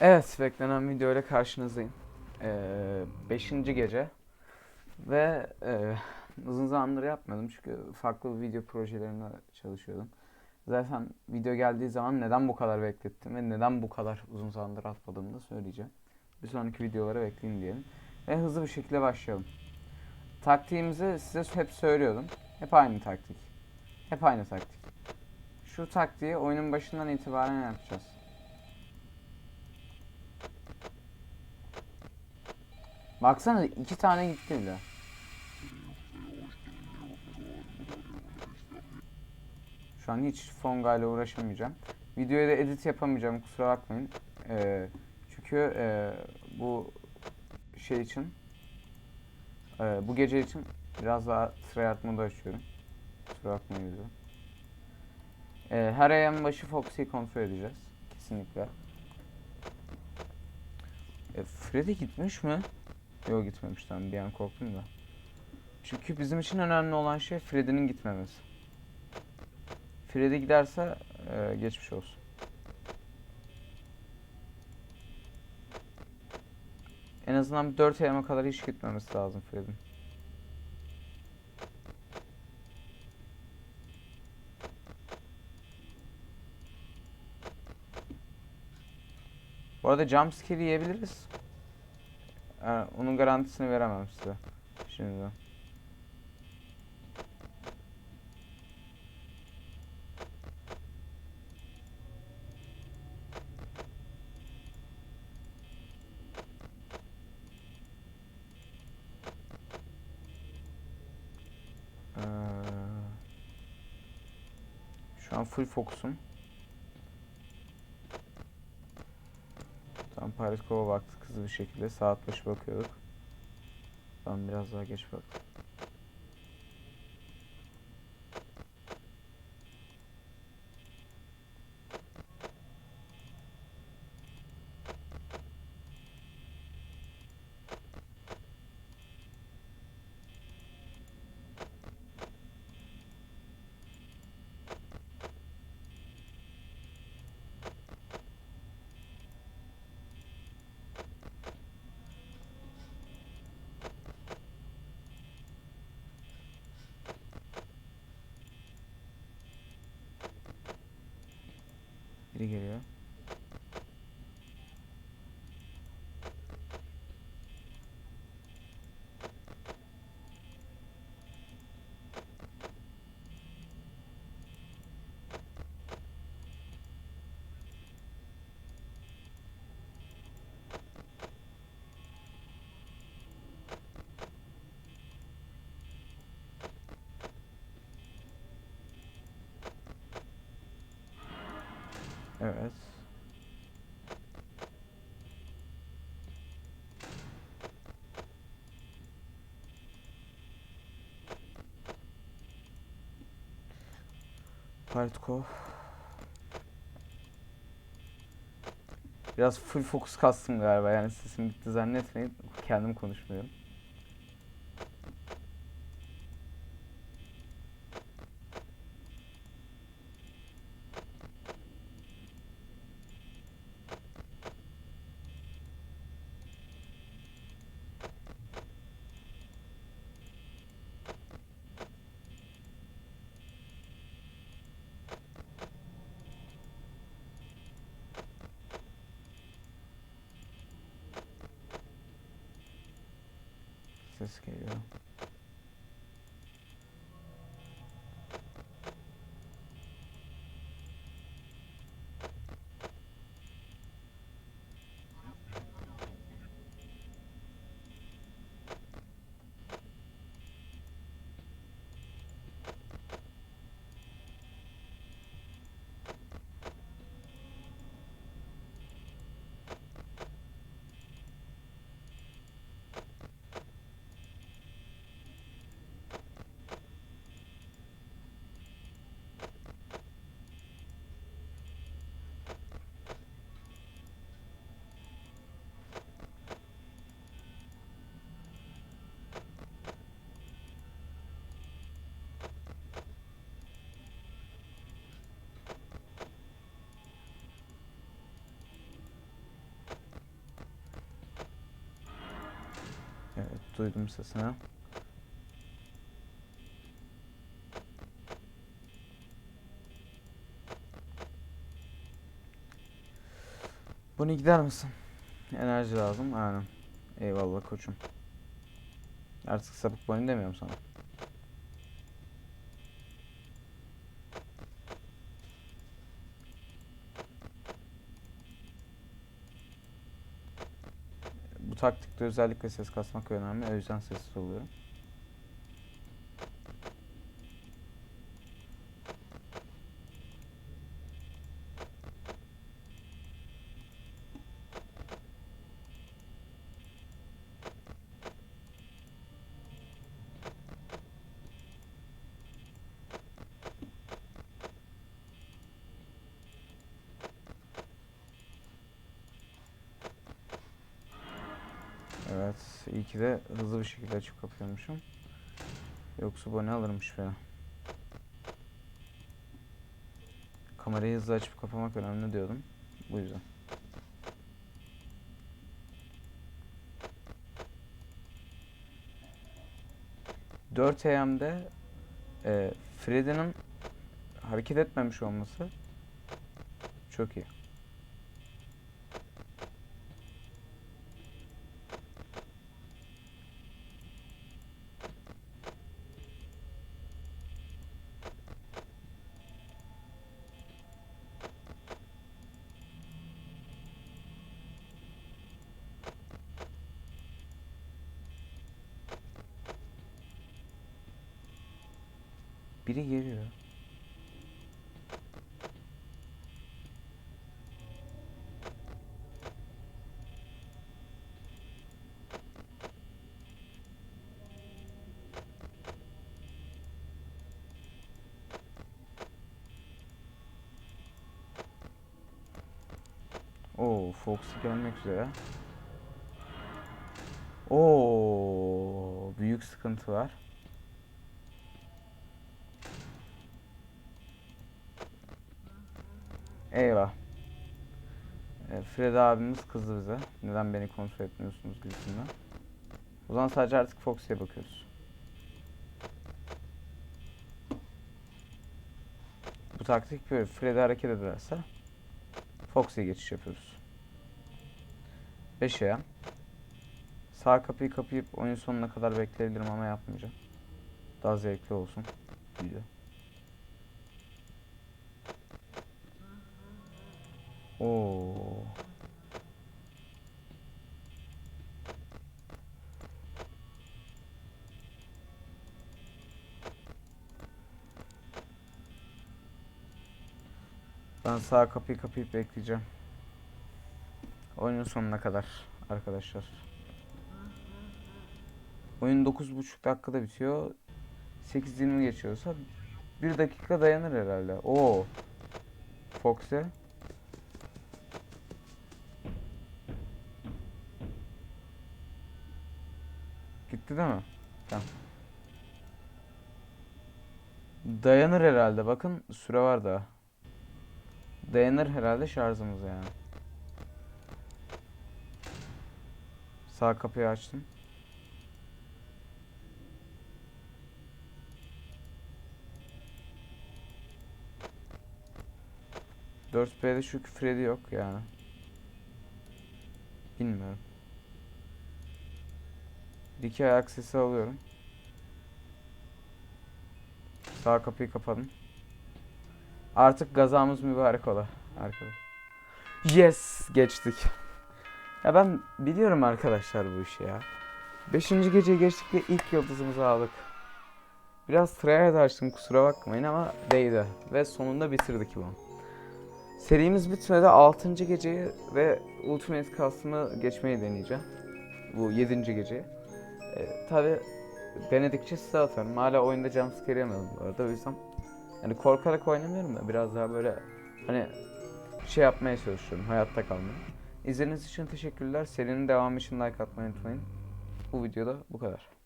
Evet, beklenen video ile karşınızdayım. Ee, beşinci gece ve e, uzun zamandır yapmıyordum çünkü farklı video projelerinde çalışıyordum. Zaten video geldiği zaman neden bu kadar beklettim ve neden bu kadar uzun zamandır atmadığımı da söyleyeceğim. Bir sonraki videolara bekleyin diyelim. Ve hızlı bir şekilde başlayalım. Taktiğimizi size hep söylüyordum. Hep aynı taktik. Hep aynı taktik. Şu taktiği oyunun başından itibaren yapacağız. Baksana iki tane gitti bile. Şu an hiç Fonga ile uğraşamayacağım. Videoyu da edit yapamayacağım kusura bakmayın. Ee, çünkü e, bu şey için e, bu gece için biraz daha tryhard modu açıyorum. Kusura bakmayın lütfen. Ee, her ayın başı Foxy'yi kontrol edeceğiz. Kesinlikle. E, Freddy gitmiş mi? Yok gitmemiş tamam bir an korktum da. Çünkü bizim için önemli olan şey Freddy'nin gitmemesi. Freddy giderse e, geçmiş olsun. En azından 4 ayama kadar hiç gitmemesi lazım Freddy'nin. Bu arada jumpscare yiyebiliriz. Ee, onun garantisini veremem size. Şimdi. Ee, şu an full fokusum. Paris Kova baktık hızlı bir şekilde. Saat başı bakıyorduk. Ben biraz daha geç baktım. Biri geliyor. Evet. Partkov. Biraz full fokus kastım galiba yani sesim gitti zannetmeyin. Kendim konuşmuyorum. Ses duydum sesini. Bunu gider misin? Enerji lazım. Aynen. Eyvallah koçum. Artık sapık boyun demiyorum sana. Taktikte özellikle ses kasmak önemli. O yüzden sessiz oluyorum. Evet, iyi ki de hızlı bir şekilde açıp kapıyormuşum. Yoksa bu ne alırmış beni. Kamerayı hızlı açıp kapamak önemli diyordum. Bu yüzden. Dört AM'de e, Freddy'nin hareket etmemiş olması çok iyi. Biri geliyor. Oo, Foxy gelmek üzere. Oo, büyük sıkıntı var. Eyvah. E, Fred abimiz kızdı bize. Neden beni kontrol etmiyorsunuz gibisinden. O zaman sadece artık Foxy'ye bakıyoruz. Bu taktik böyle. Fred'i hareket ederse Foxy'ye geçiş yapıyoruz. 5'e. Sağ kapıyı kapayıp oyun sonuna kadar bekleyebilirim ama yapmayacağım. Daha zevkli olsun video. Oo. Ben sağ kapıyı kapayıp bekleyeceğim. Oyunun sonuna kadar arkadaşlar. Oyun 9.5 dakikada bitiyor. 8.20 geçiyorsa 1 dakika dayanır herhalde. Oo. Fox'e. Gitti değil mi? Tamam. Dayanır herhalde. Bakın süre var daha. Dayanır herhalde şarjımız yani. Sağ kapıyı açtım. Dört B'de şu Freddy yok yani. Bilmiyorum. Dikey ayak sesi alıyorum. Sağ kapıyı kapadım. Artık gazamız mübarek ola arkadaş. Yes geçtik. Ya ben biliyorum arkadaşlar bu işi ya. Beşinci geceyi geçtik ve ilk yıldızımızı aldık. Biraz tryhard açtım kusura bakmayın ama değdi. Ve sonunda bitirdik bunu. Serimiz bitmedi. 6. geceyi ve Ultimate Custom'ı geçmeyi deneyeceğim. Bu 7. geceyi. Ee, Tabi denedikçe size atarım. Hala oyunda jumpscare yemedim bu arada. O yüzden yani korkarak oynamıyorum da biraz daha böyle hani şey yapmaya çalışıyorum. Hayatta kalmaya. İzlediğiniz için teşekkürler. Serinin devamı için like atmayı unutmayın. Bu videoda bu kadar.